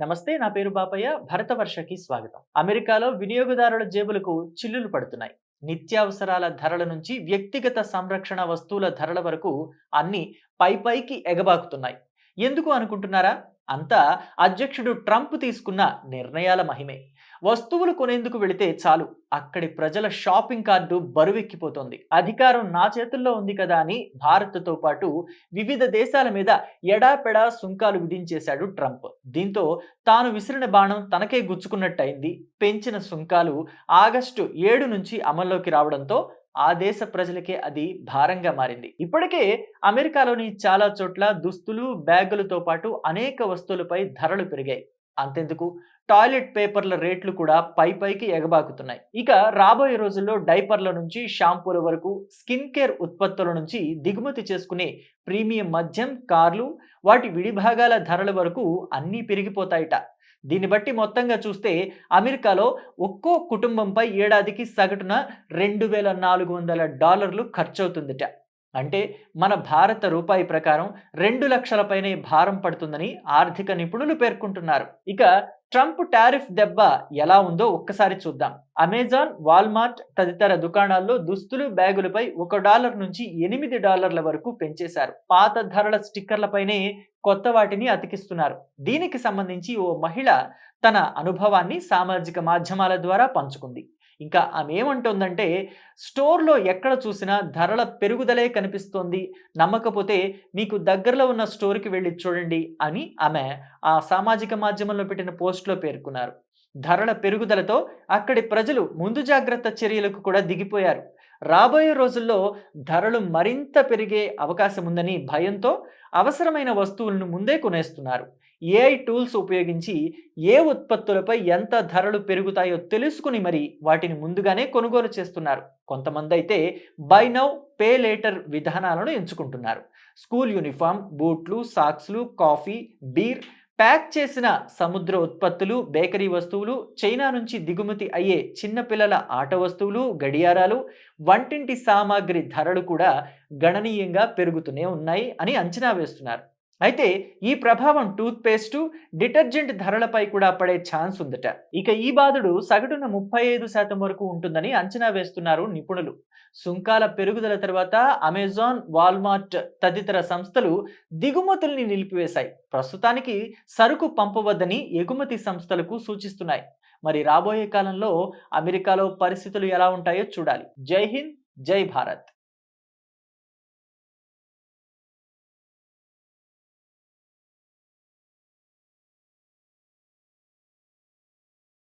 నమస్తే నా పేరు బాపయ్య. భరతవర్షకి స్వాగతం. అమెరికాలో వినియోగదారుల జేబులకు చిల్లులు పడుతున్నాయి. నిత్యావసరాల ధరల నుంచి వ్యక్తిగత సంరక్షణ వస్తువుల ధరల వరకు అన్ని పై పైకి ఎగబాకుతున్నాయి. ఎందుకు అనుకుంటున్నారా? అంతా అధ్యక్షుడు ట్రంప్ తీసుకున్న నిర్ణయాల మహిమే. వస్తువులు కొనేందుకు వెళితే చాలు అక్కడి ప్రజల షాపింగ్ కార్డు బరువెక్కిపోతోంది. అధికారం నా చేతుల్లో ఉంది కదా అని భారత్తో పాటు వివిధ దేశాల మీద ఎడాపెడా సుంకాలు విధించేశాడు ట్రంప్. దీంతో తాను విసిరిన బాణం తనకే గుచ్చుకున్నట్టయింది. పెంచిన సుంకాలు ఆగస్టు ఏడు నుంచి అమల్లోకి రావడంతో ఆ దేశ ప్రజలకే అది భారంగా మారింది. ఇప్పటికే అమెరికాలోని చాలా చోట్ల దుస్తులు బ్యాగులతో పాటు అనేక వస్తువులపై ధరలు పెరిగాయి. అంతెందుకు? టాయిలెట్ పేపర్ల రేట్లు కూడా పై పైకి ఎగబాకుతున్నాయి. ఇక రాబోయే రోజుల్లో డైపర్ల నుంచి షాంపూల వరకు స్కిన్ కేర్ ఉత్పత్తుల నుంచి దిగుమతి చేసుకునే ప్రీమియం మద్యం కార్లు వాటి విడిభాగాల ధరల వరకు అన్నీ పెరిగిపోతాయట. దీన్ని బట్టి మొత్తంగా చూస్తే అమెరికాలో ఒక్కో కుటుంబంపై ఏడాదికి సగటున రెండు వేల నాలుగు వందల డాలర్లు ఖర్చవుతుందిట. అంటే మన భారత రూపాయి ప్రకారం రెండు లక్షల పైనే భారం పడుతుందని ఆర్థిక నిపుణులు పేర్కొంటున్నారు. ఇక ట్రంప్ టారిఫ్ దెబ్బ ఎలా ఉందో ఒక్కసారి చూద్దాం. అమెజాన్ వాల్మార్ట్ తదితర దుకాణాల్లో దుస్తులు బ్యాగులపై ఒక డాలర్ నుంచి ఎనిమిది డాలర్ల వరకు పెంచేశారు. పాత ధరల స్టిక్కర్లపైనే కొత్త వాటిని అతికిస్తున్నారు. దీనికి సంబంధించి ఓ మహిళ తన అనుభవాన్ని సామాజిక మాధ్యమాల ద్వారా పంచుకుంది. ఇంకా ఆమె ఏమంటుందంటే స్టోర్లో ఎక్కడ చూసినా ధరల పెరుగుదలే కనిపిస్తోంది. నమ్మకపోతే మీకు దగ్గరలో ఉన్న స్టోర్కి వెళ్ళి చూడండి అని ఆమె ఆ సామాజిక మాధ్యమంలో పెట్టిన పోస్ట్లో పేర్కొన్నారు. ధరల పెరుగుదలతో అక్కడి ప్రజలు ముందు జాగ్రత్త చర్యలకు కూడా దిగిపోయారు. రాబోయే రోజుల్లో ధరలు మరింత పెరిగే అవకాశం ఉందని భయంతో అవసరమైన వస్తువులను ముందే కొనేస్తున్నారు. ఏఐ టూల్స్ ఉపయోగించి ఏ ఉత్పత్తులపై ఎంత ధరలు పెరుగుతాయో తెలుసుకుని మరి వాటిని ముందుగానే కొనుగోలు చేస్తున్నారు. కొంతమంది అయితే బై నౌ పే లేటర్ విధానాలను ఎంచుకుంటున్నారు. స్కూల్ యూనిఫామ్ బూట్లు సాక్స్లు కాఫీ బీర్ ప్యాక్ చేసిన సముద్ర ఉత్పత్తులు బేకరీ వస్తువులు చైనా నుంచి దిగుమతి అయ్యే చిన్నపిల్లల ఆట వస్తువులు గడియారాలు వంటింటి సామాగ్రి ధరలు కూడా గణనీయంగా పెరుగుతూనే ఉన్నాయి అని అంచనా వేస్తున్నారు. అయితే ఈ ప్రభావం టూత్పేస్టు డిటర్జెంట్ ధరలపై కూడా పడే ఛాన్స్ ఉందట. ఇక ఈ బాధుడు సగటున ముప్పై ఐదు శాతం వరకు ఉంటుందని అంచనా వేస్తున్నారు నిపుణులు. సుంకాల పెరుగుదల తర్వాత అమెజాన్ వాల్మార్ట్ తదితర సంస్థలు దిగుమతుల్ని నిలిపివేశాయి. ప్రస్తుతానికి సరుకు పంపవద్దని ఎగుమతి సంస్థలకు సూచిస్తున్నాయి. మరి రాబోయే కాలంలో అమెరికాలో పరిస్థితులు ఎలా ఉంటాయో చూడాలి. జై హింద్ జై భారత్.